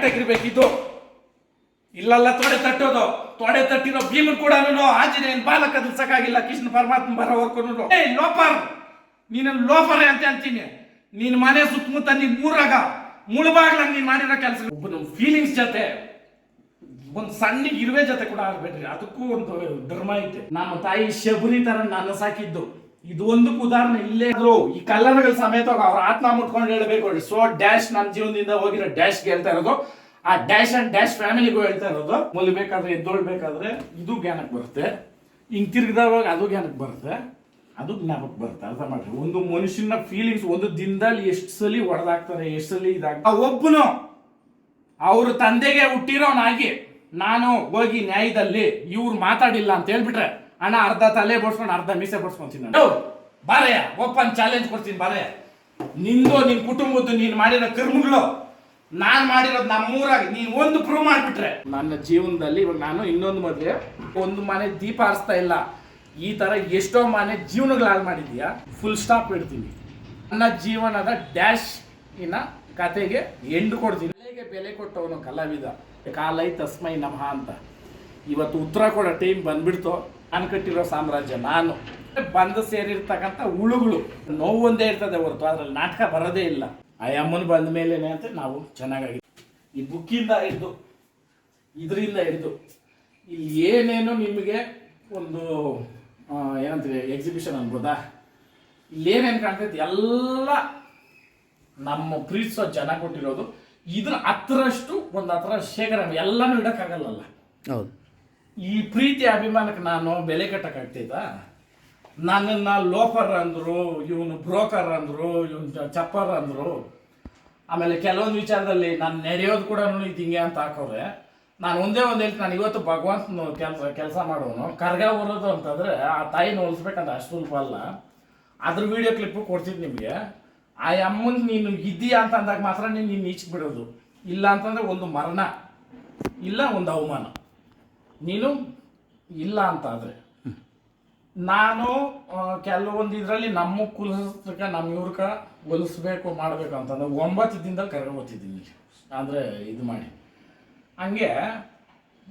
ಕರೆಕ್ಟಾಗಿರ್ಬೇಕಿದ್ದು ಇಲ್ಲಲ್ಲ, ತೊಡೆ ತಟ್ಟೋದು. ತೊಡೆ ತಟ್ಟಿರೋ ಭೀಮನ್ ಕೂಡ ಆಂಜನೇಯನ್ ಬಾಲಕ ಸಾಕಾಗಿಲ್ಲ ಕೃಷ್ಣ ಪರಮಾತ್ಮ ಬರೋವರ್ಕು ಏ, ಲೋಪರ್! ನೀನು ಲೋಪರ್ ಅಂತ ಅಂತೀನಿ. ನಿನ್ ಮನೆ ಸುತ್ತಮುತ್ತ ನೀನ್ ಮೂರಾಗ ಮುಳುಬಾಗ್ಲ ನೀನ್ ಮಾಡಿರೋ ಕೆಲಸ ಒಬ್ಬನ ಫೀಲಿಂಗ್ಸ್ ಜೊತೆ, ಒಂದು ಸಣ್ಣ ಇರುವೆ ಜೊತೆ ಕೂಡ ಆಗ್ಬೇಡ್ರಿ. ಅದಕ್ಕೂ ಒಂದು ಧರ್ಮ ಐತೆ. ನಮ್ಮ ತಾಯಿ ಶಬರಿ ತರ ನನ್ನ ಸಾಕಿದ್ದು. ಇದು ಒಂದಕ್ಕೆ ಉದಾಹರಣೆ, ಇಲ್ಲೇ ಇದ್ರು ಈ ಕಲ್ಲರ್ಗಳ ಸಮೇತ ಅವ್ರ ಆತ್ಮ ಮುಟ್ಕೊಂಡು ಹೇಳಬೇಕು ಸೊ ಡ್ಯಾಶ್ ನನ್ನ ಜೀವನದಿಂದ ಹೋಗಿರೋ ಡ್ಯಾಶ್ ಹೇಳ್ತಾ ಇರೋದು. ಆ ಡ್ಯಾಶ್ ಅಂಡ್ ಡ್ಯಾಶ್ ಫ್ಯಾಮಿಲಿಗೂ ಹೇಳ್ತಾ ಇರೋದು. ಮುಲಿಬೇಕಾದ್ರೆ ಎದ್ದೊಳ್ಬೇಕಾದ್ರೆ ಇದು ಜ್ಞಾನಕ್ಕೆ ಬರುತ್ತೆ. ಹಿಂಗ್ ತಿರ್ಗಿದವಾಗ ಅದು ಜ್ಞಾನಕ್ಕೆ ಬರುತ್ತೆ. ಅದು ಜ್ಞಾಪಕ ಬರುತ್ತೆ. ಅರ್ಥ ಮಾಡ್ರಿ. ಒಂದು ಮನುಷ್ಯನ ಫೀಲಿಂಗ್ಸ್ ಒಂದು ದಿನದಲ್ಲಿ ಎಷ್ಟು ಸಲ ಹೊಡೆದಾಕ್ತಾರೆ ಎಷ್ಟು ಸಲ ಇದಾಗ ಒಬ್ಬನು ಅವ್ರ ತಂದೆಗೆ ಹುಟ್ಟಿರೋನಾಗಿ ನಾನು ಹೋಗಿ ನ್ಯಾಯದಲ್ಲಿ ಇವ್ರು ಮಾತಾಡಿಲ್ಲ ಅಂತ ಹೇಳ್ಬಿಟ್ರೆ ಅಣ್ಣ ಅರ್ಧ ತಲೆ ಬಡ್ಸ್ಕೊಂಡು ಅರ್ಧ ಮೀಸೆ ಬಡ್ಸ್ಕೊಂತೀನಿ ನಾನು ಬಾರಯ್ಯ ಓಪನ್ ಚಾಲೆಂಜ್ ಕೊಡ್ತೀನಿ ಬಾರಯ್ಯ. ನಿಂದು ನಿನ್ ಕುಟುಂಬದ್ದು ನೀನ್ ಮಾಡಿರೋ ಕರ್ಮಗಳು ನಾನ್ ಮಾಡಿರೋದು ನಮ್ಮೂರಾಗಿ ನೀನ್ ಒಂದು ಪ್ರೂವ್ ಮಾಡ್ಬಿಟ್ರೆ. ನನ್ನ ಜೀವನದಲ್ಲಿ ಇವಾಗ ನಾನು ಇನ್ನೊಂದು ಮದುವೆ ಒಂದು ಮನೆ ದೀಪ ಹರಿಸ್ತಾ ಇಲ್ಲ. ಈ ತರ ಎಷ್ಟೋ ಮನೆ ಜೀವನಗಳು ಹಾಳು ಮಾಡಿದ್ಯಾ ಫುಲ್ ಸ್ಟಾಪ್ ಇಡ್ತೀನಿ. ನನ್ನ ಜೀವನದ ಡ್ಯಾಶ್ ಇನ್ನ ಕತೆಗೆ ಎಂಡ್ ಕೊಡ್ತೀನಿ. ಬೆಲೆಗೆ ಬೆಲೆ ಕೊಟ್ಟವನು ಕಲಾವಿದ. ಕಾಲೈ ತಸ್ಮೈ ನಮಃ ಅಂತ. ಇವತ್ತು ಉತ್ತರ ಕೊಡೋ ಟೈಮ್ ಬಂದ್ಬಿಡ್ತು. ನಾನು ಕಟ್ಟಿರೋ ಸಾಮ್ರಾಜ್ಯ ನಾನು. ಬಂದು ಸೇರಿರ್ತಕ್ಕಂಥ ಉಳುಗಳು ನೋವು ಒಂದೇ ಇರ್ತದೆ ಹೊರತು, ಅದ್ರಲ್ಲಿ ನಾಟಕ ಬರೋದೇ ಇಲ್ಲ. ಆ ಅಮ್ಮನ ಬಂದ ಮೇಲೇನೆ ಅಂತ ನಾವು ಚೆನ್ನಾಗಾಗಿ ಈ ಬುಕ್ಕಿಂದ ಹಿಡಿದು, ಇದರಿಂದ ಹಿಡಿದು, ಇಲ್ಲಿ ಏನೇನು ನಿಮಗೆ ಒಂದು ಏನಂತೀವಿ ಎಕ್ಸಿಬಿಷನ್ ಅನ್ಬೋದಾ? ಇಲ್ಲೇನೇನು ಕಾಣ್ತೈತಿ, ಎಲ್ಲ ನಮ್ಮ ಪ್ರೀತಿಸೋ ಜನ ಕೊಟ್ಟಿರೋದು. ಇದ್ರ ಹತ್ತರಷ್ಟು ಒಂದು ಹತ್ರ ಶೇಖರ ಎಲ್ಲನೂ ಇಡೋಕ್ಕಾಗಲ್ಲಲ್ಲ. ಹೌದು. ಈ ಪ್ರೀತಿ ಅಭಿಮಾನಕ್ಕೆ ನಾನು ಬೆಲೆ ಕಟ್ಟಕ್ಕಾಗ್ತೈತಾ ನನ್ನನ್ನು ಲೋಫರ್ ಅಂದರು, ಇವನು ಬ್ರೋಕರ್ ಅಂದರು, ಇವನು ಚಪ್ಪರ್ ಅಂದರು. ಆಮೇಲೆ ಕೆಲವೊಂದು ವಿಚಾರದಲ್ಲಿ ನಾನು ನಡೆಯೋದು ಕೂಡ ಇದು ಹಿಂಗೆ ಅಂತ ಹಾಕೋರೆ. ನಾನು ಒಂದೇ ಒಂದು ಹೇಳ್ತೀನಿ, ನಾನು ಇವತ್ತು ಭಗವಂತನ ಕೆಲಸ ಕೆಲಸ ಮಾಡೋನು. ಕರ್ಗ ಬರೋದು ಅಂತಂದರೆ ಆ ತಾಯಿನ ಹೋಲಿಸ್ಬೇಕಂತ ಅಷ್ಟು ಸುಲಭ ಅಲ್ಲ. ಅದ್ರ ವಿಡಿಯೋ ಕ್ಲಿಪ್ಪು ಕೊಡ್ತಿದ್ದು ನಿಮಗೆ. ಆ ಅಮ್ಮನ ನೀನು ಇದ್ದೀಯಾ ಅಂತ ಅಂದಾಗ ಮಾತ್ರ ನೀನು ನೀನು ಈಚೆ ಬಿಡೋದು. ಇಲ್ಲ ಅಂತಂದರೆ ಒಂದು ಮರಣ. ಇಲ್ಲ ಒಂದು ಅವಮಾನ. ನೀನು ಇಲ್ಲ ಅಂತ ಆದರೆ ನಾನು ಕೆಲವೊಂದು ಇದರಲ್ಲಿ ನಮ್ಮ ಕುಲಸಕ ನಮ್ಮ ಇವ್ರಕ ಹೊಲಿಸ್ಬೇಕು, ಮಾಡಬೇಕು ಅಂತಂದ್ರೆ ಒಂಬತ್ತು ದಿನದಲ್ಲಿ ಹೋಗ್ತಿದ್ದೀನಿ ಅಂದರೆ ಇದು ಮಾಡಿ. ಹಂಗೆ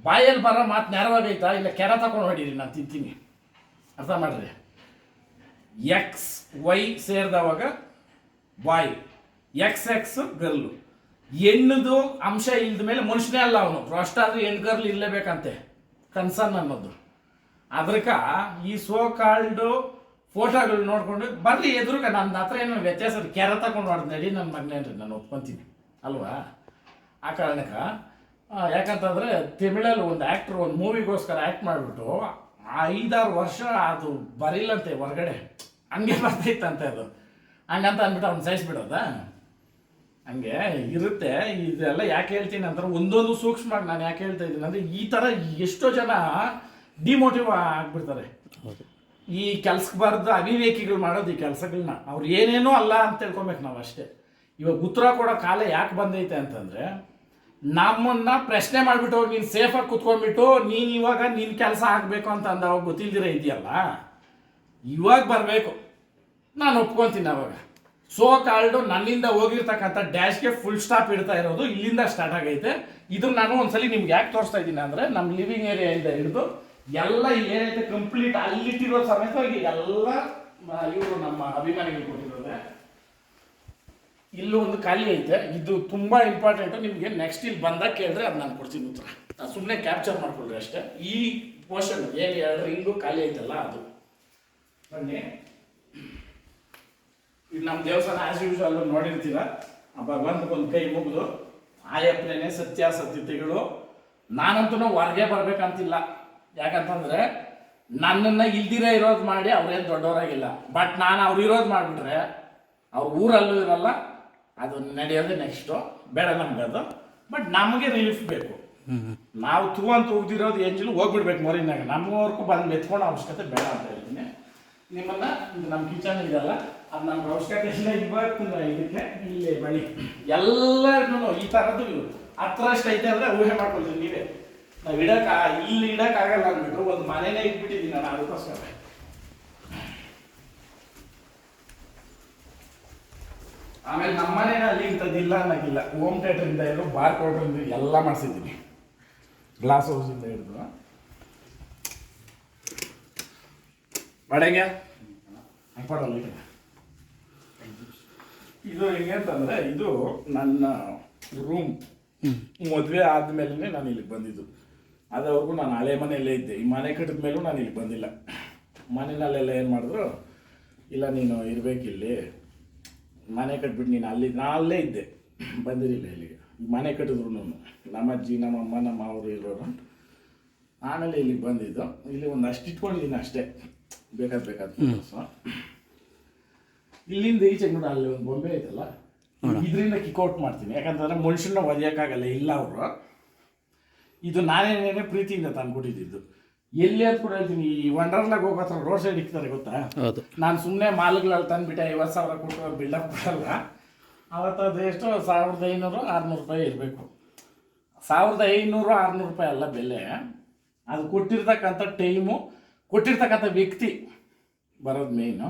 ಬಾಯಲ್ಲಿ ಬರೋ ಮಾತು ನೆರವಾಗೈತಾ ಇಲ್ಲ ಕೆರೆ ತಗೊಂಡು ಹೊಡೀರಿ, ನಾನು ತಿಂತೀನಿ. ಅರ್ಥ ಮಾಡ್ರಿ? ಎಕ್ಸ್ ವೈ ಸೇರಿದವಾಗ ಬಾಯ್ ಎಕ್ಸ್ ಎಕ್ಸ್ ಗರ್ಲು ಹೆಣ್ಣದು ಅಂಶ ಇಲ್ದ ಮೇಲೆ ಮನುಷ್ಯನೇ ಅಲ್ಲ ಅವನು. ಅಷ್ಟಾದ್ರೂ ಹೆಣ್ಣು ಗರ್ಲ್ ಇರಲೇಬೇಕಂತೆ. ಕನ್ಸರ್ನ್ ಅನ್ನೋದು. ಅದಕ್ಕೆ ಈ ಸೋ ಕಾಲ್ಡು ಫೋಟೋಗಳು ನೋಡಿಕೊಂಡು ಬರ್ಲಿ ಎದುರುಗ ನನ್ನ ಹತ್ರ ಏನೋ ವ್ಯತ್ಯಾಸ ಕೆರೆ ತಗೊಂಡು ಹೊಡೆದು ನಡಿ ನನ್ನ ಮಗನೇನ್ರಿ ನಾನು ಒಪ್ಕೊಂತೀನಿ. ಅಲ್ವಾ? ಆ ಕಾರಣಕ್ಕೆ ಯಾಕಂತಂದರೆ ತಮಿಳಲ್ಲಿ ಒಂದು ಆ್ಯಕ್ಟ್ರ್ ಒಂದು ಮೂವಿಗೋಸ್ಕರ ಆ್ಯಕ್ಟ್ ಮಾಡಿಬಿಟ್ಟು ಐದಾರು ವರ್ಷ ಅದು ಬರೀಲಂತೆ ಹೊರಗಡೆ. ಹಂಗೆ ಬರ್ತೈತಂತೆ ಅದು. ಹಂಗಂತ ಅಂದ್ಬಿಟ್ಟು ಅವ್ನು ಸಹಿಸ್ಬಿಡೋದಾ? ಹಂಗೆ ಇರುತ್ತೆ. ಇದೆಲ್ಲ ಯಾಕೆ ಹೇಳ್ತೀನಿ ಅಂದ್ರೆ ಒಂದೊಂದು ಸೂಕ್ಷ್ಮವಾಗಿ ನಾನು ಯಾಕೆ ಹೇಳ್ತಾ ಇದ್ದೀನಿ ಅಂದರೆ ಈ ಥರ ಎಷ್ಟೋ ಜನ ಡಿಮೋಟಿವ್ ಆಗ್ಬಿಡ್ತಾರೆ. ಈ ಕೆಲ್ಸಕ್ಕೆ ಬಾರ್ದು ಅವಿವೇಕಿಗಳು ಮಾಡೋದು ಈ ಕೆಲಸಗಳನ್ನ ಅವ್ರು ಏನೇನೋ ಅಲ್ಲ ಅಂತ ತಿಳ್ಕೊಬೇಕು ನಾವು ಅಷ್ಟೇ. ಇವಾಗ ಉತ್ತರ ಕೊಡೋ ಕಾಲ ಯಾಕೆ ಬಂದೈತೆ ಅಂತಂದರೆ ನಮ್ಮನ್ನ ಪ್ರಶ್ನೆ ಮಾಡಿಬಿಟ್ಟು ನೀನು ಸೇಫಾಗಿ ಕುತ್ಕೊಂಡ್ಬಿಟ್ಟು ನೀನು ಇವಾಗ ನಿನ್ನ ಕೆಲಸ ಆಗಬೇಕು ಅಂತ ಅಂದವಾಗ ಗೊತ್ತಿಲ್ದಿರ ಇದೆಯಲ್ಲ? ಇವಾಗ ಬರಬೇಕು. ನಾನು ಒಪ್ಕೊಂತೀನಿ ಅವಾಗ. ಸೋ ಕಾಲ್ಡು ನನ್ನಿಂದ ಹೋಗಿರ್ತಕ್ಕಂಥ ಡ್ಯಾಶ್ಗೆ ಫುಲ್ ಸ್ಟಾಪ್ ಇಡ್ತಾ ಇರೋದು ಇಲ್ಲಿಂದ ಸ್ಟಾರ್ಟ್ ಆಗೈತೆ. ಇದು ನಾನು ಒಂದ್ಸಲಿ ನಿಮ್ಗೆ ಯಾಕೆ ತೋರಿಸ್ತಾ ಇದ್ದೀನಿ ಅಂದರೆ ನಮ್ಮ ಲಿವಿಂಗ್ ಏರಿಯಾ ಇಂದ ಹಿಡಿದು ಎಲ್ಲ ಏನೈತೆ ಕಂಪ್ಲೀಟ್ ಅಲ್ಲಿಟ್ಟಿರೋ ಸಮೇತವಾಗಿ ಎಲ್ಲ ಇವರು ನಮ್ಮ ಅಭಿಮಾನಿಗಳು ಕೊಟ್ಟಿರೋದೆ. ಇಲ್ಲೂ ಒಂದು ಖಾಲಿ ಐತೆ. ಇದು ತುಂಬ ಇಂಪಾರ್ಟೆಂಟ್ ನಿಮಗೆ ನೆಕ್ಸ್ಟ್ ಇಲ್ಲಿ ಬಂದಾಗ ಕೇಳಿದ್ರೆ ಅದು ನಾನು ಕೊಡ್ತೀನಿ ಉತ್ತರ. ಸುಮ್ಮನೆ ಕ್ಯಾಪ್ಚರ್ ಮಾಡ್ಕೊಳ್ರಿ ಅಷ್ಟೇ. ಈ ಪೋರ್ಷನ್ ಏನು ಎರಡು ರಿಂಗು ಖಾಲಿ ಐತಲ್ಲ ಅದು. ಬನ್ನಿ. ನಮ್ಮ ದೇವಸ್ಥಾನ ಆಸ್ ಯೂಶಲ್ ನೋಡಿರ್ತೀರ? ಆ ಭಗವಂತ ಒಂದು ಕೈ ಮುಗಿದು ಆಯಪ್ಪನೇ ಸತ್ಯಾಸತ್ಯತೆಗಳು. ನಾನಂತೂ ಹೊರಗೆ ಬರ್ಬೇಕಂತಿಲ್ಲ. ಯಾಕಂತಂದ್ರೆ ನನ್ನನ್ನು ಇಲ್ದಿರೇ ಇರೋದು ಮಾಡಿ ಅವ್ರೇನು ದೊಡ್ಡವರಾಗಿಲ್ಲ. ಬಟ್ ನಾನು ಅವ್ರು ಇರೋದು ಮಾಡಿಬಿಟ್ರೆ ಅವ್ರ ಊರಲ್ಲೂ ಇರಲ್ಲ. ಅದು ನಡೆಯೋದು ನೆಕ್ಸ್ಟು ಬೇಡ ನಮ್ಗೆ ಅದು. ಬಟ್ ನಮಗೆ ರಿಲೀಫ್ ಬೇಕು. ನಾವು ತೂ ಅಂತ ಉಗ್ದಿರೋದು ಎಂಜಿಲ್ ಹೋಗ್ಬಿಡ್ಬೇಕು ಮೊರಿನಾಗ ನಮ್ಮವರೆಗೂ ಬಂದು ಮೆತ್ಕೊಂಡು ಅವಶ್ಯಕತೆ ಬೇಡ ಅಂತ ನಿಮ್ಮನ್ನ ನಮ್ಮ ಕಿಚನ್ ಇದಲ್ಲ ಅದು ನಮ್ಮ ಅವಶ್ಯಕತೆ ಇವತ್ತು ಇದಕ್ಕೆ. ಇಲ್ಲೇ ಬಳಿ ಎಲ್ಲರಿಗೂ ಈ ಥರದ್ದು ಹತ್ರಷ್ಟು ಐತೆ ಅಂದರೆ ಊಹೆ ಮಾಡ್ಕೊಳ್ತೀವಿ ನೀವೇ. ನಾವು ಇಡಕ್ಕೆ ಇಲ್ಲಿ ಇಡಕ್ಕಾಗಲ್ಲ ಅಂದ್ಬಿಟ್ಟು ಒಂದು ಮನೇನೇ ಇಟ್ಬಿಟ್ಟಿದ್ದೀನಿ ನಾನು ಅದಕ್ಕೋಸ್ಕರ. ಆಮೇಲೆ ನಮ್ಮ ಅಲ್ಲಿ ಇಂಥದ್ದಿಲ್ಲ ಅನ್ನೋಕ್ಕಿಲ್ಲ ಹೋಮ್ ಥಿಯೇಟ್ರಿಂದ ಹಿಡಿದು ಬಾರ್ ಕೋಟ್ರಿಂದ ಎಲ್ಲ ಮಾಡಿಸಿದ್ದೀನಿ. ಗ್ಲಾಸ್ ಹೌಸಿಂದ ಹಿಡಿದು. ಈಗ. ಇದು ಹೆಂಗೆ ಅಂತಂದ್ರೆ ಇದು ನನ್ನ ರೂಮ್ ಮದುವೆ ಆದ್ಮೇಲೆ ನಾನು ಇಲ್ಲಿಗೆ ಬಂದಿದ್ದು. ಅದವ್ರಿಗೂ ನಾನು ಹಳೆ ಮನೆಯಲ್ಲೇ ಇದ್ದೆ. ಈ ಮನೆ ಕಟ್ಟಿದ ಮೇಲೂ ನಾನು ಇಲ್ಲಿ ಬಂದಿಲ್ಲ. ಮನೆಯಲ್ಲೆಲ್ಲ ಏನು ಮಾಡಿದ್ರು ಇಲ್ಲ ನೀನು ಇರಬೇಕಿಲ್ಲಿ ಮನೆ ಕಟ್ಬಿಟ್ಟು ನೀನು ಅಲ್ಲಿ ನಾನು ಅಲ್ಲೇ ಇದ್ದೆ. ಬಂದಿರಲಿಲ್ಲ ಇಲ್ಲಿಗೆ. ಈ ಮನೆ ಕಟ್ಟಿದ್ರು ನಮ್ಮ ಅಜ್ಜಿ ನಮ್ಮ ಅಮ್ಮ ನಮ್ಮ ಅವರು ಇರೋರು. ಆಮೇಲೆ ಇಲ್ಲಿಗೆ ಬಂದಿದ್ದು. ಇಲ್ಲಿ ಒಂದು ಅಷ್ಟು ಇಟ್ಕೊಂಡಿದ್ದೀನಿ ಅಷ್ಟೇ. ಬೇಕಾದ್ ಬೇಕಾದ ಫೋಟೋಸು ಇಲ್ಲಿಂದ ಈಚೆ ಕೂಡ ಅಲ್ಲಿ ಒಂದು ಬೊಂಬೆ ಐತಲ್ಲ? ಇದರಿಂದ ಕಿಕ್ಔಟ್ ಮಾಡ್ತೀನಿ. ಯಾಕಂತಂದ್ರೆ ಮನುಷ್ಯನ ಒದೆಯೋಕ್ಕಾಗಲ್ಲ ಇಲ್ಲ ಅವರು. ಇದು ನಾನೇನೇನೆ ಪ್ರೀತಿಯಿಂದ ತಂದ್ಕೊಟ್ಟಿದ್ದು ಎಲ್ಲಿ ಅಂತ ಕೂಡ ಹೇಳ್ತೀನಿ ಈ ವಂಡರ್ಲಾಗ ಹೋಗೋ ಹತ್ರ ರೋಡ್ ಸೈಡ್ ಇಕ್ತಾರೆ ಗೊತ್ತಾ? ನಾನು ಸುಮ್ಮನೆ ಮಾಲ್ಗಳಲ್ಲಿ ತಂದ್ಬಿಟ್ಟೆ ಐವತ್ತು ಸಾವಿರ ಕೊಟ್ಟು ಬಿಲ್ಡಪ್ ಕೊಡಲ್ಲ. ಅವತ್ತು ಅದು ಎಷ್ಟು ಸಾವಿರದ ಐನೂರು ಆರುನೂರು ರೂಪಾಯಿ ಇರಬೇಕು. ಸಾವಿರದ ಐನೂರು ಆರುನೂರು ರೂಪಾಯಿ ಅಲ್ಲ ಬೆಲೆ. ಅದು ಕೊಟ್ಟಿರ್ತಕ್ಕಂಥ ಟೈಮು ಕೊಟ್ಟಿರ್ತಕ್ಕಂಥ ವ್ಯಕ್ತಿ ಬರೋದು ಮೇಯ್ನು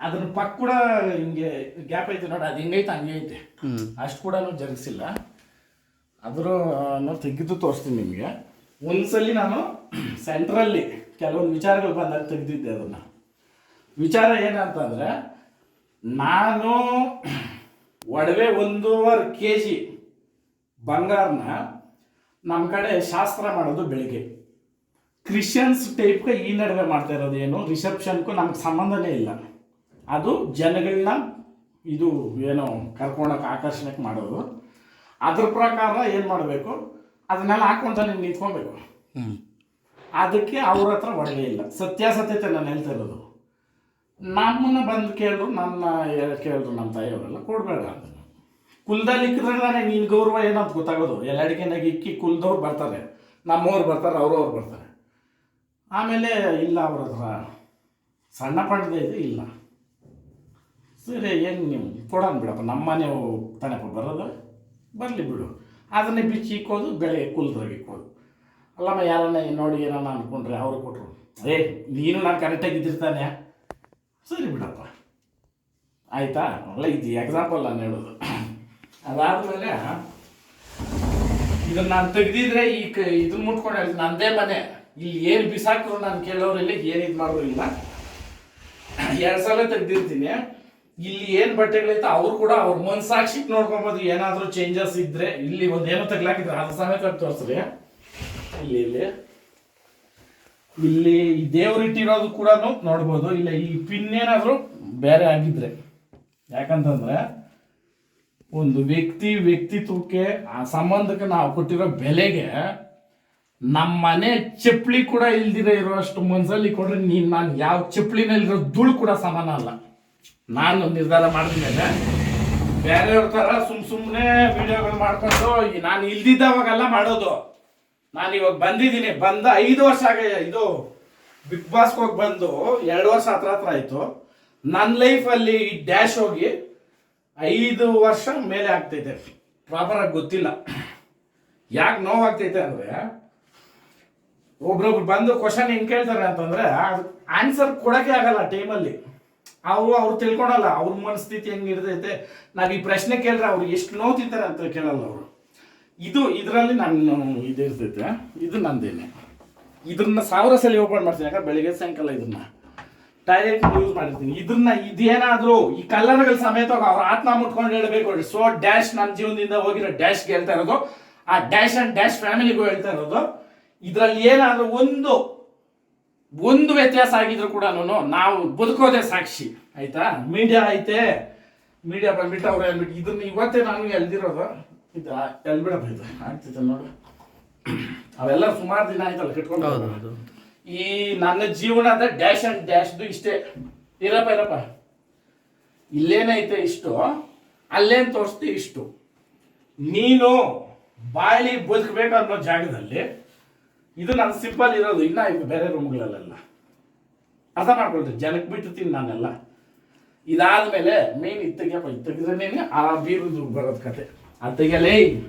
ಅದ್ರ ಪಕ್ಕ ಕೂಡ ಹಿಂಗೆ ಗ್ಯಾಪ್ ಐತೆ ನೋಡಿ ಅದು ಹೆಂಗೈತೆ ಹಂಗೆ ಐತೆ ಅಷ್ಟು ಕೂಡ ಜರುಗಿಸಿಲ್ಲ ನಾವು ತೆಗೆದು ತೋರಿಸ್ತೀನಿ ನಿಮಗೆ. ಒಂದ್ಸಲಿ ನಾನು ಸೆಂಟ್ರಲ್ಲಿ ಕೆಲವೊಂದು ವಿಚಾರಗಳು ಬಂದಾಗ ತೆಗೆದಿದ್ದೆ ಅದನ್ನು. ವಿಚಾರ ಏನಂತಂದರೆ ನಾನು ಒಡವೆ ಒಂದೂವರೆ ಕೆ ಜಿ ಬಂಗಾರನ ನಮ್ಮ ಕಡೆ ಶಾಸ್ತ್ರ ಮಾಡೋದು ಬೆಳಿಗ್ಗೆ. ಕ್ರಿಶ್ಚಿಯನ್ಸ್ ಟೈಪ್ಗೆ ಈ ನಡುವೆ ಮಾಡ್ತಾ ಇರೋದು ಏನು? ರಿಸೆಪ್ಷನ್ಗೂ ನಮ್ಗೆ ಸಂಬಂಧನೇ ಇಲ್ಲ. ಅದು ಜನಗಳನ್ನ ಇದು ಏನೋ ಕರ್ಕೊಂಡೋಗಿ ಆಕರ್ಷಣೆಗೆ ಮಾಡೋದು. ಅದ್ರ ಪ್ರಕಾರ ಏನು ಮಾಡಬೇಕು? ಅದನ್ನೆಲ್ಲ ಹಾಕೊಂತ ನೀನು ನಿಂತ್ಕೊಬೇಕು. ಅದಕ್ಕೆ ಅವ್ರ ಹತ್ರ ಒಡವೆ ಇಲ್ಲ. ಸತ್ಯಾಸತ್ಯತೆ ನಾನು ಹೇಳ್ತಾ ಇರೋದು. ನಮ್ಮನ್ನ ಬಂದು ಕೇಳಿದ್ರು ನನ್ನ ಕೇಳಿದ್ರು ನಮ್ಮ ತಾಯಿಯವರೆಲ್ಲ ಕೊಡಬೇಡ ಅಂತ ಕುಲದಲ್ಲಿ ಇಕ್ಕಿದ್ರೆ ನೀನು ಗೌರವ ಏನಂತ ಗೊತ್ತಾಗೋದು. ಎಲ್ಲ ಅಡಿಗೆನಾಗ ಇಕ್ಕಿ ಕುಲದವ್ರು ಬರ್ತಾರೆ. ನಮ್ಮವ್ರು ಬರ್ತಾರೆ ಅವ್ರವ್ರು ಬರ್ತಾರೆ. ಆಮೇಲೆ ಇಲ್ಲ ಅವ್ರ ಹತ್ರ. ಸಣ್ಣ ಪಣ್ಣದ ಇದು ಇಲ್ಲ. ಸರಿ, ಏನು ನೀವು ಕೊಡೋಣ ಬಿಡಪ್ಪ, ನಮ್ಮ ಮನೆ ತಾನಪ್ಪ ಬರೋದು? ಬರಲಿ ಬಿಡು. ಅದನ್ನೇ ಬಿಚ್ಚಿ ಇಕ್ಕೋದು, ಬೆಳೆ ಕುಲ್ದ್ರಾಗ ಇಕ್ಕೋದು. ಅಲ್ಲಮ್ಮ, ಯಾರನ್ನ ನೋಡಿ ಏನನ್ನ ಅಂದ್ಕೊಂಡ್ರೆ ಅವರು ಕೊಟ್ಟರು ಏ, ನೀನು ನಾನು ಕರೆಕ್ಟಾಗಿ ಇದ್ದಿರ್ತಾನೆ. ಸರಿ ಬಿಡಪ್ಪ. ಆಯಿತಾ? ಅಲ್ಲ ಇದು ಎಕ್ಸಾಂಪಲ್ ನಾನು ಹೇಳೋದು. ಅದಾದಮೇಲೆ ಇದನ್ನು ನಾನು ತೆಗೆದಿದ್ರೆ ಈ ಕ ಇದನ್ನ ಮುಟ್ಕೊಂಡು ಹೇಳ್ತೀನಿ. ನಂದೇ ಮನೆ. ಇಲ್ಲಿ ಏನು ಬಿಸಾಕಿದ್ರು ನಾನು ಕೆಲವರಲ್ಲಿ ಏನು ಇದು ಮಾಡೋದಿಲ್ಲ ಇಲ್ಲ. ಎರಡು ಸಲ ತೆಗ್ದಿರ್ತೀನಿ. ಇಲ್ಲಿ ಏನು ಬಟ್ಟೆಗಳೈತೆ ಅವ್ರು ಕೂಡ ಅವ್ರ ಮನ್ಸಾಕ್ಷಿಗೆ ನೋಡ್ಕೊಬೋದು. ಏನಾದರೂ ಚೇಂಜಸ್ ಇದ್ರೆ ಇಲ್ಲಿ ಒಂದು ಏನೋ ತೆಗ್ಲಾಕಿದ್ರೆ. ಅದು ಸಮೇತ ತೋರಿಸ್ರಿ ಇಲ್ಲಿ ಇಲ್ಲಿ. ಇಲ್ಲಿ ಈ ದೇವ್ರು ಇಟ್ಟಿರೋದು ಕೂಡ ನೋಡ್ಬೋದು. ಇಲ್ಲ, ಈ ಪಿನ್ ಏನಾದರೂ ಬೇರೆ ಆಗಿದ್ರೆ. ಯಾಕಂತಂದ್ರೆ ಒಂದು ವ್ಯಕ್ತಿ ವ್ಯಕ್ತಿತ್ವಕ್ಕೆ ಆ ಸಂಬಂಧಕ್ಕೆ ನಾವು ಕೊಟ್ಟಿರೋ ಬೆಲೆಗೆ ನಮ್ಮ ಮನೆ ಚಪ್ಪಲಿ ಕೂಡ ಇಲ್ದಿರೋ ಇರೋಷ್ಟು ಮನ್ಸಲ್ಲಿ ಕೊಡ್ರೆ, ನೀನ್ ನಾನು ಯಾವ ಚಪ್ಪಲಿನಲ್ಲಿರೋ ಧೂಳು ಕೂಡ ಸಮಾನ ಅಲ್ಲ. ನಾನು ನಿರ್ಧಾರ ಮಾಡಿದ್ಮೇಲೆ ಬೇರೆಯವ್ರ ಥರ ಸುಮ್ ಸುಮ್ಮನೆ ವಿಡಿಯೋಗಳು ಮಾಡ್ಕೊಂಡು ನಾನು ಇಲ್ದಿದ್ದವಾಗೆಲ್ಲ ಮಾಡೋದು. ನಾನು ಇವಾಗ ಬಂದಿದ್ದೀನಿ, ಬಂದ ಐದು ವರ್ಷ ಆಗ ಇದು ಬಿಗ್ ಬಾಸ್ಗೆ ಹೋಗಿ ಬಂದು ಎರಡು ವರ್ಷ ಹತ್ರ ಹತ್ರ ಆಯಿತು. ನನ್ನ ಲೈಫಲ್ಲಿ ಈ ಡ್ಯಾಶ್ ಹೋಗಿ ಐದು ವರ್ಷ ಮೇಲೆ ಆಗ್ತೈತೆ. ಪ್ರಾಪರಾಗಿ ಗೊತ್ತಿಲ್ಲ. ಯಾಕೆ ನೋವಾಗ್ತೈತೆ ಅಂದರೆ ಒಬ್ರೊಬ್ರು ಬಂದು ಕ್ವಶನ್ ಹೆಂಗ್ ಕೇಳ್ತಾರೆ ಅಂತಂದ್ರೆ ಆನ್ಸರ್ ಕೊಡಕ್ಕೆ ಆಗಲ್ಲ ಟೈಮಲ್ಲಿ ಅವರು, ಅವ್ರು ತಿಳ್ಕೊಳಲ್ಲ, ಅವ್ರ ಮನಸ್ಥಿತಿ ಹೆಂಗ್ ಇರ್ತೈತೆ ನಾವ್ ಈ ಪ್ರಶ್ನೆ ಕೇಳಿದ್ರೆ ಅವ್ರು ಎಷ್ಟು ನೋತಿದ್ದಾರೆ ಅಂತ ಕೇಳಲ್ಲ ಅವರು. ಇದು ಇದರಲ್ಲಿ ನಾನು ಇದು ಇರ್ತೈತೆ, ಇದು ನಂದೇನೆ. ಇದನ್ನ ಸಾವಿರ ಸಲ ಓಪನ್ ಮಾಡ್ತೀನಿ, ಯಾಕಂದ್ರೆ ಬೆಳಿಗ್ಗೆ ಸಾಯಂಕಾಲ ಇದನ್ನ ಡೈರೆಕ್ಟ್ ಯೂಸ್ ಮಾಡಿರ್ತೀನಿ. ಇದನ್ನ ಇದೇನಾದರೂ ಈ ಕಲ್ಲರ್ಗಳ ಸಮೇತ ಅವ್ರ ಆತ್ಮ ಮುಟ್ಕೊಂಡು ಹೇಳ್ಬೇಕು ಸೊ ಡ್ಯಾಶ್ ನನ್ನ ಜೀವನದಿಂದ ಹೋಗಿರೋ ಡ್ಯಾಶ್ಗೆ ಹೇಳ್ತಾ ಇರೋದು. ಆ ಡ್ಯಾಶ್ ಅಂಡ್ ಡ್ಯಾಶ್ ಫ್ಯಾಮಿಲಿಗೂ ಹೇಳ್ತಾ ಇರೋದು. ಇದರಲ್ಲಿ ಏನಾದರೂ ಒಂದು ಒಂದು ವ್ಯತ್ಯಾಸ ಆಗಿದ್ರು ಕೂಡ ನಾವು ಬದುಕೋದೇ ಸಾಕ್ಷಿ ಆಯ್ತಾ? ಮೀಡಿಯಾ ಐತೆ. ಮೀಡಿಯಾ ಬಂದ್ಬಿಟ್ಟು ಅವ್ರು ಹೇಳ್ಬಿಟ್ಟು ಇದನ್ನ ಇವತ್ತೇ ನಾನು ಎಲ್ದಿರೋದು ಇದು ಎಳ್ಬಿಡಪ್ಪ ಇದು. ಆಗ್ತೈತೆ ನೋಡು. ಅವೆಲ್ಲ ಸುಮಾರು ದಿನ ಆಯ್ತಲ್ಲ ಕಟ್ಕೊಂಡು ಈ ನನ್ನ ಜೀವನದ ಡ್ಯಾಶ್ ಅಂಡ್ ಡ್ಯಾಶ್ದು ಇಷ್ಟೇ. ಇರಪ್ಪ ಇರಪ್ಪ. ಇಲ್ಲೇನೈತೆ ಇಷ್ಟು ಅಲ್ಲೇನು ತೋರಿಸ್ತಿ ಇಷ್ಟು. ನೀನು ಬಾಳಿ ಬದುಕಬೇಕು ಅನ್ನೋ ಜಾಗದಲ್ಲಿ ಇದು ನಾನು ಸಿಂಪಲ್ ಇರೋದು. ಇನ್ನ ಇದು ಬೇರೆ ರೂಮ್ಗಳಲ್ಲೆಲ್ಲ. ಅರ್ಥ ಮಾಡ್ಕೊಳ್ತೀನಿ ಜನಕ್ಕೆ ಬಿಟ್ಟಿರ್ತೀನಿ ನಾನೆಲ್ಲ. ಇದಾದ್ಮೇಲೆ ಮೇನ್ ಇದು ತೆಗಿಯಪ್ಪ ಇದು ತೆಗೆದ್ರೇನೆ ಆ ಬೀರುದು ಬರೋದು ಕತೆ. ಅದು ತೆಗಿಯಲೇ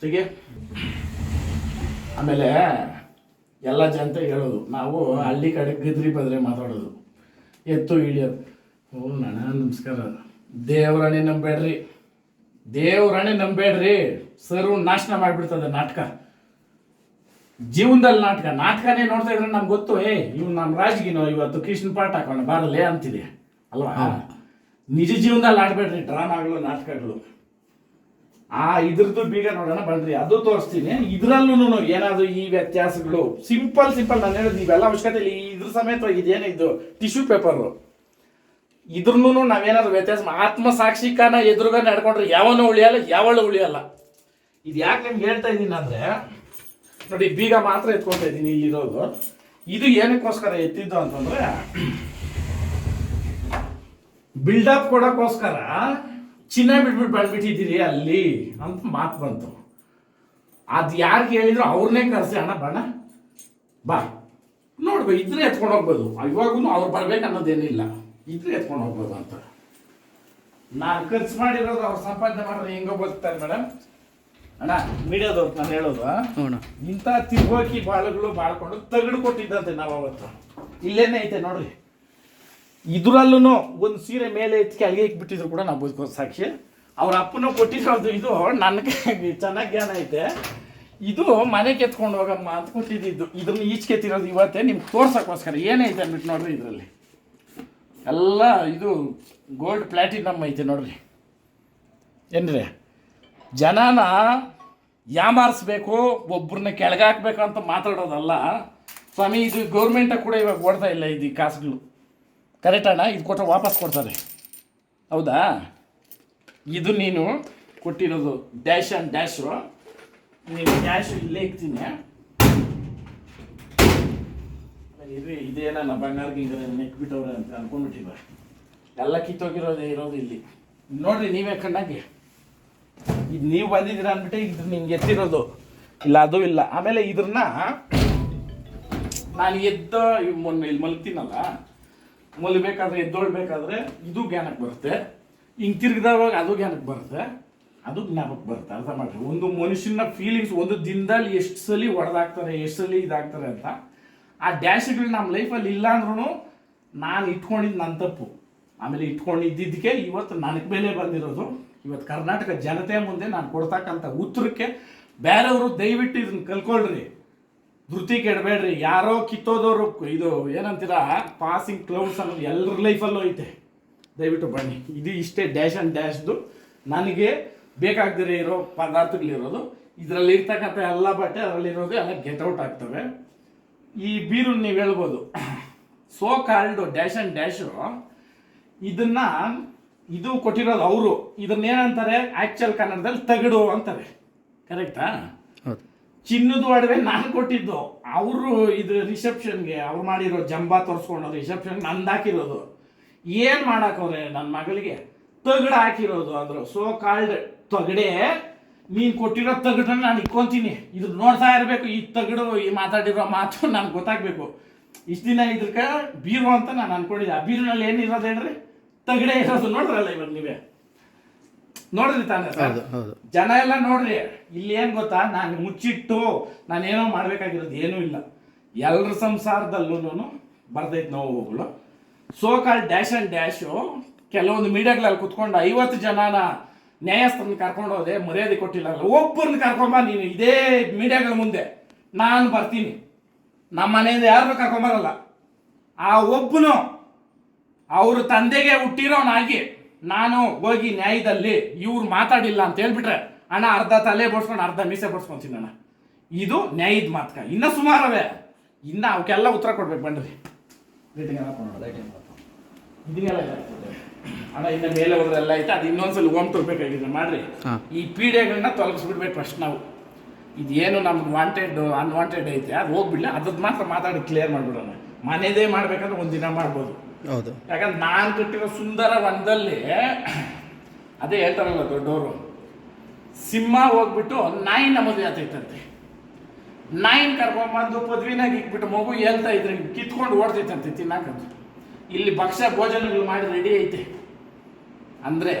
ತೆಗೆ. ಆಮೇಲೆ ಎಲ್ಲ ಜನತೆ ಹೇಳೋದು. ನಾವು ಹಳ್ಳಿ ಕಡೆ ಗದ್ರಿ ಬದ್ರೆ ಮಾತಾಡೋದು. ಎತ್ತು ಇಳಿಯೋದು. ಓ ನಣ ನಮಸ್ಕಾರ. ದೇವರಣೆ ನಂಬೇಡ್ರಿ ದೇವರಣೆ ನಂಬೇಡ್ರಿ ಸರ್ವ್ ನಾಶನ ಮಾಡಿಬಿಡ್ತದೆ ನಾಟಕ. ಜೀವನದಲ್ಲಿ ನಾಟಕ. ನಾಟಕನೇ ನೋಡ್ತಾ ಇದ್ರೆ ನಮ್ಗೆ ಗೊತ್ತು ಏ ಇವ್ ನಮ್ಮ ರಾಜ್ಗಿನೋ ಇವತ್ತು ಕೃಷ್ಣ ಪಾಠ ಹಾಕೋಣ ಬಾರಲ್ಲೇ ಅಂತಿದೆ. ಅಲ್ವಾ? ನಿಜ ಜೀವನದಲ್ಲಿ ಆಡ್ಬೇಡ್ರಿ ಡ್ರಾಮಾಗಳು ನಾಟಕಗಳು. ಆ ಇದ್ರದ್ದು ಬೀಗ ನೋಡೋಣ ಬನ್ರಿ ಅದು ತೋರಿಸ್ತೀನಿ. ಇದ್ರಲ್ಲೂ ಏನಾದ್ರು ಈ ವ್ಯತ್ಯಾಸಗಳು? ಸಿಂಪಲ್ ಸಿಂಪಲ್ ನಾನು ಹೇಳೋದು ಇವೆಲ್ಲ ಅವಶ್ಯಕತೆ ಇಲ್ಲ ಈ ಇದ್ರ ಸಮೇತ ಇದೇನು ಇದು? Tissue paper. ಇದ್ರೂ ನಾವೇನಾದ್ರು ವ್ಯತ್ಯಾಸ ಆತ್ಮ ಸಾಕ್ಷಿಕಾನ ಎದುರುಗ ನಡ್ಕೊಂಡ್ರೆ ಯಾವನೂ ಉಳಿಯಲ್ಲ ಯಾವಳು ಉಳಿಯಲ್ಲ. ಇದು ಯಾಕೆ ನಿಮ್ಗೆ ಹೇಳ್ತಾ ಇದ್ದೀನಿ ಅಂದ್ರೆ, ನೋಡಿ, ಬೀಗ ಮಾತ್ರ ಎತ್ಕೊಳ್ತಾ ಇದ್ದೀನಿ ಇಲ್ಲಿರೋದು ಇದು ಏನಕ್ಕೋಸ್ಕರ ಎತ್ತಿದ್ದು ಅಂತಂದ್ರೆ ಬಿಲ್ಡಪ್ ಕೊಡೋಕ್ಕೋಸ್ಕರ ಚಿನ್ನ ಬಿಟ್ಬಿಟ್ಟು ಬಂದ್ಬಿಟ್ಟಿದ್ದೀರಿ ಅಲ್ಲಿ ಅಂತ ಮಾತು ಬಂತು. ಅದು ಯಾರಿಗೆ ಹೇಳಿದ್ರು ಅವ್ರನ್ನೇ ಕರೆಸಿ, ಅಣ್ಣ, ಬಣ್ಣ, ಬಾ. ನೋಡ್ಬೇಕು, ಇದ್ರೆ ಎತ್ಕೊಂಡು ಹೋಗ್ಬೋದು. ಇವಾಗೂ ಅವ್ರು ಬರ್ಬೇಕು ಅನ್ನೋದೇನಿಲ್ಲ. ಇದ್ರೆ ಎತ್ಕೊಂಡು ಹೋಗ್ಬೋದು ಅಂತ. ನಾನು ಖರ್ಚು ಮಾಡಿರೋದು ಅವ್ರು ಸಂಪಾದನೆ ಮಾಡಿದ್ರೆ ಹೆಂಗೋ ಬದುಕ್ತಾರೆ ಮೇಡಮ್ ಅಣ್ಣ ಮೀಡಿಯಾದವ್ರು ನಾನು ಹೇಳೋದು ಹ್ಞೂ ಇಂಥ ತಿರುಗೋಕಿ ಬಾಳುಗಳು ಬಾಳ್ಕೊಂಡು ತಗಡು ಕೊಟ್ಟಿದ್ದಂತೆ ನಾವು ಅವತ್ತು. ಇಲ್ಲೇನೇ ಐತೆ ನೋಡ್ರಿ. ಇದ್ರಲ್ಲೂ ಒಂದು ಸೀರೆ ಮೇಲೆ ಎತ್ತಿ ಅಲ್ಲಿಗೆ ಇಕ್ಬಿಟ್ಟಿದ್ರು ಕೂಡ ನಾವು ಬದುಕೋ ಸಾಕ್ಷಿ. ಅವ್ರ ಅಪ್ಪನೂ ಕೊಟ್ಟಿರೋದು ಇದು. ನನಗೆ ಚೆನ್ನಾಗಿ ಜ್ಞಾನ ಐತೆ. ಇದು ಮನೆಗೆ ಕೆತ್ಕೊಂಡು ಹೋಗಮ್ಮ ಅಂತ ಕೊಟ್ಟಿದ್ದು. ಇದನ್ನ ಈಚೆಗೆ ತಿರೋದು ಇವತ್ತೇ ನಿಮ್ಗೆ ತೋರ್ಸೋಕ್ಕೋಸ್ಕರ. ಏನೈತೆ ಅಂದ್ಬಿಟ್ಟು ನೋಡ್ರಿ ಇದರಲ್ಲಿ. ಎಲ್ಲ ಇದು ಗೋಲ್ಡ್ ಪ್ಲಾಟಿನಮ್ ಐತೆ ನೋಡ್ರಿ. ಏನ್ರಿ? ಜನನ ಯಾಮಾರಿಸ್ಬೇಕು ಒಬ್ಬರನ್ನ ಕೆಳಗಾಕ್ಬೇಕು ಅಂತ ಮಾತಾಡೋದಲ್ಲ. ಸ್ವಾಮಿ, ಇದು ಗೌರ್ಮೆಂಟ ಕೂಡ ಇವಾಗ ಓಡ್ತಾ ಇಲ್ಲ ಇದು ಈ ಕಾಸುಗಳು ಕರೆಕ್ಟ್ ಅಣ್ಣ? ಇದು ಕೊಟ್ಟರೆ ವಾಪಸ್ ಕೊಡ್ತಾರೆ. ಹೌದಾ? ಇದು ನೀನು ಕೊಟ್ಟಿರೋದು ಡ್ಯಾಶ್ ಆ್ಯಂಡ್ ಡ್ಯಾಶು ನೀನು ಡ್ಯಾಶ್ ಇಲ್ಲೇ ಇಕ್ತೀನಿ. ಇರ್ರಿ, ಇದೇನ ಬಂಗಾರ ಗಿಂಗಾರ ನೆಕ್ಬಿಟ್ಟವ್ರೆ ಅಂತ ಅನ್ಕೊಂಡ್ಬಿಟ್ಟಿವ ಎಲ್ಲ ಕಿತ್ತೋಗಿರೋದೇ ಇರೋದು ಇಲ್ಲಿ. ನೋಡ್ರಿ, ನೀವೇ ಕಣ್ಣಾಗಿ. ನೀವು ಬಂದಿದ್ದೀರ ಅಂದ್ಬಿಟ್ಟು ಇದು ನಿಂಗೆ ಎತ್ತಿರೋದು. ಇಲ್ಲ, ಅದು ಇಲ್ಲ. ಆಮೇಲೆ ಇದ್ರನ್ನ ನಾನು ಎದ್ದ ಮೊನ್ನೆ ಇಲ್ಲಿ ಮಲಗ್ತೀನಲ್ಲ ಮಲ್ಬೇಕಾದ್ರೆ ಎದ್ದೊಳ್ಬೇಕಾದ್ರೆ ಇದು ಜ್ಞಾನಕ್ಕೆ ಬರುತ್ತೆ. ಹಿಂಗೆ ತಿರ್ಗಿದವಾಗ ಅದು ಜ್ಞಾನಕ್ಕೆ ಬರುತ್ತೆ. ಅದು ಜ್ಞಾಪಕ ಬರುತ್ತೆ, ಅರ್ಥ ಮಾಡ್ರಿ. ಒಂದು ಮನುಷ್ಯನ ಫೀಲಿಂಗ್ಸ್ ಒಂದು ದಿನದಲ್ಲಿ ಎಷ್ಟು ಸಲ ಹೊಡೆದಾಗ್ತಾರೆ ಎಷ್ಟು ಸಲ ಇದಾಗ್ತಾರೆ ಅಂತ, ಆ ಡ್ಯಾಶ್ಗಳು ನಮ್ಮ ಲೈಫಲ್ಲಿ ಇಲ್ಲ ಅಂದ್ರೂ ನಾನು ಇಟ್ಕೊಂಡಿದ್ದು ನನ್ನ ತಪ್ಪು. ಆಮೇಲೆ ಇಟ್ಕೊಂಡಿದ್ದಕ್ಕೆ ಇವತ್ತು ನನಗೆ ಮೇಲೆ ಬಂದಿರೋದು ಇವತ್ತು ಕರ್ನಾಟಕ ಜನತೆ ಮುಂದೆ ನಾನು ಕೊಡ್ತಕ್ಕಂಥ ಉತ್ತರಕ್ಕೆ ಬೇರೆಯವರು ದಯವಿಟ್ಟು ಇದನ್ನ ಕಲ್ಕೊಳ್ರಿ. ಧೃತಿ ಕೆಡಬೇಡ್ರಿ ಯಾರೋ ಕಿತ್ತೋದವರು ಇದು ಏನಂತೀರ? ಪಾಸಿಂಗ್ ಕ್ಲೌಡ್ಸ್ ಅನ್ನೋದು ಎಲ್ಲರ ಲೈಫಲ್ಲೂ ಐತೆ. ದಯವಿಟ್ಟು ಬನ್ನಿ. ಇದು ಇಷ್ಟೇ ಡ್ಯಾಶ್ ಆ್ಯಂಡ್ ಡ್ಯಾಶ್ದು ನನಗೆ ಬೇಕಾಗದಿರೋ ಇರೋ ಪದಾರ್ಥಗಳಿರೋದು. ಇದರಲ್ಲಿ ಇರ್ತಕ್ಕಂಥ ಎಲ್ಲ ಬಟ್ಟೆ ಅದರಲ್ಲಿರೋದು ಎಲ್ಲ ಗೆಟ್ ಔಟ್ ಆಗ್ತವೆ. ಈ ಬೀರು ನೀವು ಹೇಳ್ಬೋದು. So called dash and dash ಇದನ್ನ ಇದು ಕೊಟ್ಟಿರೋದು ಅವರು. ಇದನ್ನೇನಂತಾರೆ? ಆಕ್ಚುಯಲ್ ಕನ್ನಡದಲ್ಲಿ ತಗಡು ಅಂತಾರೆ ಕರೆಕ್ಟಾ ಚಿನ್ನದ ಒಡವೆ ನಾನು ಕೊಟ್ಟಿದ್ದು. ಅವರು ಇದು ರಿಸೆಪ್ಷನ್ಗೆ ಅವ್ರು ಮಾಡಿರೋ ಜಂಬ ತೋರಿಸ್ಕೊಂಡು ರಿಸೆಪ್ಷನ್ ನಂದು ಹಾಕಿರೋದು. ಏನು ಮಾಡಾಕವ್ರೆ ನನ್ನ ಮಗಳಿಗೆ? ತಗಡು ಹಾಕಿರೋದು ಅಂದ್ರು. ಸೋ ಕಾಲ್ಡ್ ತಗಡೆ ನೀನು ಕೊಟ್ಟಿರೋ ತಗಡನ್ನ ನಾನು ಇಕ್ಕೊಂತೀನಿ ಇದು ನೋಡ್ತಾ ಇರಬೇಕು ಈ ತಗಡು ಈ ಮಾತಾಡಿರೋ ಮಾತು ನನಗೆ ಗೊತ್ತಾಗಬೇಕು. ಇಷ್ಟು ದಿನ ಇದಕ್ಕೆ ಬೀರು ಅಂತ ನಾನು ಅನ್ಕೊಂಡಿದ್ದೆ. ಆ ಬೀರಿನಲ್ಲಿ ಏನಿರೋದು ಹೇಳ್ರಿ ತಗಡೆ ಇರೋದು ನೋಡ್ರಲ್ಲ ಇವಾಗ ನೀವೇ. ನೋಡ್ರಿ ತಾನೆ ಸರ್. ಜನ ಎಲ್ಲ ನೋಡ್ರಿ ಇಲ್ಲಿ ಏನ್ ಗೊತ್ತಾ? ನಾನು ಮುಚ್ಚಿಟ್ಟು ನಾನೇನೋ ಮಾಡ್ಬೇಕಾಗಿರೋದು ಏನೂ ಇಲ್ಲ. ಎಲ್ಲರ ಸಂಸಾರದಲ್ಲೂ ಬರ್ದೈತೆ ನೋವುಗಳು so call dash and dash ಕೆಲವೊಂದು ಮೀಡಿಯಾಗಳಲ್ಲಿ ಕುತ್ಕೊಂಡು ಐವತ್ತು ಜನನ ನ್ಯಾಯಸ್ಥರನ್ನ ಕರ್ಕೊಂಡು ಹೋದೆ ಮರ್ಯಾದೆ ಕೊಟ್ಟಿಲ್ಲ ಒಬ್ಬರನ್ನ ಕರ್ಕೊಂಬ ನೀನು ಇದೇ ಮೀಡಿಯಾಗಳ ಮುಂದೆ. ನಾನು ಬರ್ತೀನಿ. ನಮ್ಮ ಮನೆಯಿಂದ ಯಾರನ್ನೂ ಕರ್ಕೊಂಬರಲ್ಲ. ಆ ಒಬ್ಬನು ಅವ್ರ ತಂದೆಗೆ ಹುಟ್ಟಿರೋನಾಗಿ ನಾನು ಹೋಗಿ ನ್ಯಾಯದಲ್ಲಿ ಇವ್ರು ಮಾತಾಡಿಲ್ಲ ಅಂತ ಹೇಳ್ಬಿಟ್ರೆ ಅಣ್ಣ ಅರ್ಧ ತಲೆ ಬಡ್ಸ್ಕೊಂಡು ಅರ್ಧ ಮೀಸೆ ಬಡ್ಸ್ಕೊಂತೀನಿ ಅಣ್ಣ ಇದು ನ್ಯಾಯದ ಮಾತುಕ. ಇನ್ನ ಸುಮಾರವೇ. ಇನ್ನ ಅವಕ್ಕೆಲ್ಲ ಉತ್ತರ ಕೊಡ್ಬೇಕು ಬಂಡ್ರಿ. ಅಣ್ಣ ಇನ್ನ ಮೇಲೆ ಹೋದ್ರೆ ಎಲ್ಲ ಐತೆ ಅದು ಇನ್ನೊಂದ್ಸಲ ಓಮ್ ತುರ್ಬೇಕಾಗಿದೆ ಮಾಡ್ರಿ. ಈ ಪೀಡೆಗಳನ್ನ ತೊಲಗಿಸ್ಬಿಡ್ಬೇಕು ಫಸ್ಟ್ ನಾವು. ಇದೇನು ನಮ್ಗೆ ವಾಂಟೆಡ್ ಅನ್ವಾಂಟೆಡ್ ಐತೆ? ಅದು ಹೋಗ್ಬಿಡ್ಲಿ. ಅದ್ರದ್ದು ಮಾತ್ರ ಮಾತಾಡಿ ಕ್ಲಿಯರ್ ಮಾಡ್ಬಿಡೋಣ. ಮನೆದೇ ಮಾಡ್ಬೇಕಂದ್ರೆ ಒಂದಿನ ಮಾಡ್ಬೋದು. ಹೌದು. ಯಾಕಂದ್ರೆ ನಾನು ಕಟ್ಟಿರೋ ಸುಂದರ ವನದಲ್ಲಿ ಅದೇ ಹೇಳ್ತಾರಲ್ಲ ದೊಡ್ಡವರು ಸಿಂಹ ಹೋಗ್ಬಿಟ್ಟು ನಾಯಿ ಮದುವೆ ಆತೈತಂತೆ ನಾಯಿನ ಕರ್ಕೊಂಡ್ಬಂದು ಪದವಿನಾಗ ಇಕ್ಬಿಟ್ಟು ಮಗು ಹೇಳ್ತಾ ಇದ್ರೆ ಕಿತ್ಕೊಂಡು ಓಡ್ತೈತಂತೆ ತಿನ್ನಕಂತ. ಇಲ್ಲಿ ಭಕ್ಷ್ಯ ಭೋಜನಗಳು ಮಾಡಿ ರೆಡಿ ಐತೆ. ಅಂದರೆ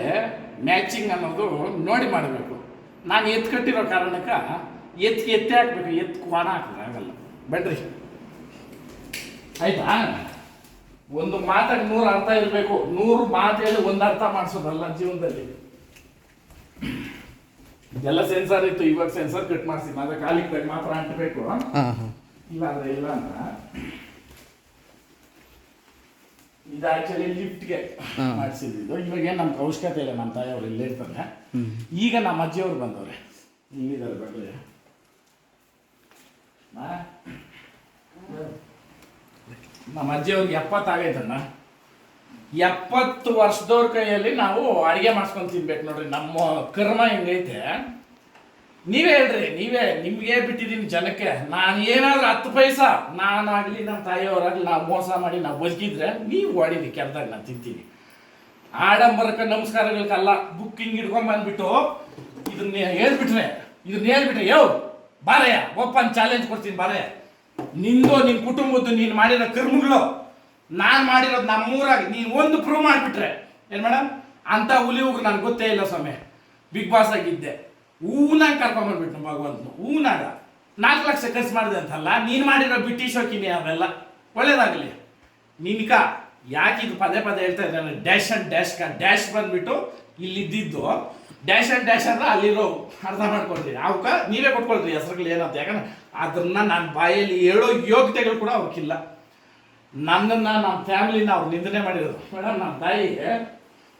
ಮ್ಯಾಚಿಂಗ್ ಅನ್ನೋದು ನೋಡಿ ಮಾಡಬೇಕು. ನಾನು ಎತ್ತು ಕಟ್ಟಿರೋ ಕಾರಣಕ್ಕೆ ಎತ್ತಿ ಎತ್ತೆ ಹಾಕ್ಬೇಕು, ಎತ್ತು ಕ್ವಾಣ ಹಾಕಿದ್ರೆ ಆಗಲ್ಲ. ಬೇಡ್ರಿ ಆಯ್ತಾ? ಒಂದು ಮಾತಾಗಿ ನೂರು ಅರ್ಥ ಇರಬೇಕು. ನೂರು ಮಾತು ಹೇಳಿ ಒಂದು ಅರ್ಥ ಮಾಡಿಸೋದಲ್ಲ ಜೀವನದಲ್ಲಿ. ಇದೆಲ್ಲ ಸೆನ್ಸರ್ ಇತ್ತು ಇವಾಗ ಸೆನ್ಸರ್ ಕಟ್ ಮಾಡಿಸಿ ಮಾತ್ರ ಕಾಲಿಗೆ ಮಾತ್ರ ಅಂಟಬೇಕು. ಇಲ್ಲ ಅಂದ್ರೆ ಇಲ್ಲ ಅಂತ. ಇದು ಆಕ್ಚುಲಿ ಲಿಫ್ಟ್ಗೆ. ಮಾಡಿಸಿದ್ದು ಇವಾಗ ಏನು ನಮ್ಗೆ ಅವಶ್ಯಕತೆ ಇಲ್ಲ ನಮ್ಮ ತಾಯಿಯವರು ಇಲ್ಲೇ ಇರ್ತಾರೆ. ಈಗ ನಮ್ಮ ಅಜ್ಜಿಯವ್ರು ಬಂದವ್ರೆ. ಇಲ್ಲಿದ್ದಾರೆ ಬರಲಿ. ನಮ್ಮ ಅಜ್ಜಿಯವ್ರಿಗೆ ಎಪ್ಪತ್ತಾಗೈತಣ್ಣ. ಎಪ್ಪತ್ತು ವರ್ಷದವ್ರ ಕೈಯಲ್ಲಿ ನಾವು ಅಡಿಗೆ ಮಾಡ್ಸ್ಕೊಂಡು ತಿನ್ಬೇಕು ನೋಡ್ರಿ, ನಮ್ಮ ಕರ್ಮ ಹೆಂಗೈತೆ. ನೀವೇ ಹೇಳ್ರಿ, ನೀವೇ, ನಿಮ್ಗೆ ಬಿಟ್ಟಿದ್ದೀನಿ ಜನಕ್ಕೆ. ನಾನು ಏನಾದ್ರೂ ಹತ್ತು ಪೈಸ ನಾನಾಗ್ಲಿ ನಮ್ಮ ತಾಯಿಯವರಾಗ್ಲಿ ನಾವು ಮೋಸ ಮಾಡಿ ನಾವು ಬದುಕಿದ್ರೆ ನೀವು ಹೊಡೀರಿ ಕೆಲ್ದಾಗ ನಾನು ತಿಂತೀನಿ. ಆಡಂಬರಕ್ಕೆ ನಮಸ್ಕಾರಗಳಕ್ಕಲ್ಲ ಬುಕ್ಕಿಂಗ್ ಇಟ್ಕೊಂಡ್ ಬಂದ್ಬಿಟ್ಟು ಇದನ್ನ ಹೇಳ್ಬಿಟ್ರೆ ಇದನ್ನ ಹೇಳ್ಬಿಟ್ರೆ, ಯೋ, ಬಾರಯ್ಯ ಒಪ್ಪನ್ ಚಾಲೆಂಜ್ ಕೊಡ್ತೀನಿ ಬಾರಯ್ಯ. ನಿಂದು ನಿನ್ ಕುಟುಂಬದ್ದು ನೀನು ಮಾಡಿರೋ ಕರ್ಮಗಳು, ನಾನು ಮಾಡಿರೋದು ನಮ್ಮೂರಾಗ ನೀನು ಒಂದು ಪ್ರೂವ್ ಮಾಡಿಬಿಟ್ರೆ. ಏನು ಮೇಡಮ್ ಅಂತ ಹುಲಿ ಹೋಗಿ ನನಗೆ ಗೊತ್ತೇ ಇಲ್ಲ ಸ್ವಾಮಿ. ಬಿಗ್ ಬಾಸ್ ಆಗಿದ್ದೆ. ಹೂನಾಗ ಕರ್ಕೊಂಬಂದ್ಬಿಟ್ಟು ಭಗವಂತನು. ಹೂನಾಗ ನಾಲ್ಕು ಲಕ್ಷ ಖರ್ಚು ಮಾಡಿದೆ ಅಂತಲ್ಲ, ನೀನು ಮಾಡಿರೋ ಬಿಟ್ಟಿ ಶೋಕಿನಿ ಅವೆಲ್ಲ. ಒಳ್ಳೇದಾಗಲಿ. ನಿನ್ಕ ಯಾಕೆ ಪದೇ ಪದೇ ಹೇಳ್ತಾ ಇದ್ದಾನೆ ಡ್ಯಾಶ್ ಅಂಡ್ ಡ್ಯಾಶ್ ಕ ಡ್ಯಾಶ್ ಬಂದ್ಬಿಟ್ಟು ಇಲ್ಲಿದ್ದಿದ್ದು ಡ್ಯಾಶ್ ಆ್ಯಂಡ್ ಡ್ಯಾಶ್ ಅಂದ್ರೆ ಅಲ್ಲಿರೋ ಅರ್ಥ ಮಾಡ್ಕೊಳ್ತೀರಿ ಅವಕ್ಕ ನೀವೇ ಕೊಟ್ಕೊಳ್ತೀರಿ ಹೆಸರುಗಳು ಏನಂತ. ಯಾಕಂದ್ರೆ ಅದನ್ನ ನನ್ನ ಬಾಯಲ್ಲಿ ಹೇಳೋ ಯೋಗ್ಯತೆಗಳು ಕೂಡ ಅವಕ್ಕಿಲ್ಲ ನನ್ನನ್ನ ನಮ್ಮ ಫ್ಯಾಮಿಲಿನ ಅವ್ರು ನಿಂದನೆ ಮಾಡಿರೋದು. ಮೇಡಮ್ ನಮ್ಮ ತಾಯಿಗೆ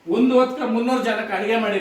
ಒಂದು ಹೊತ್ತಿಗೆ ಮುನ್ನೂರು ಜನಕ್ಕೆ ಅಡುಗೆ ಮಾಡಿ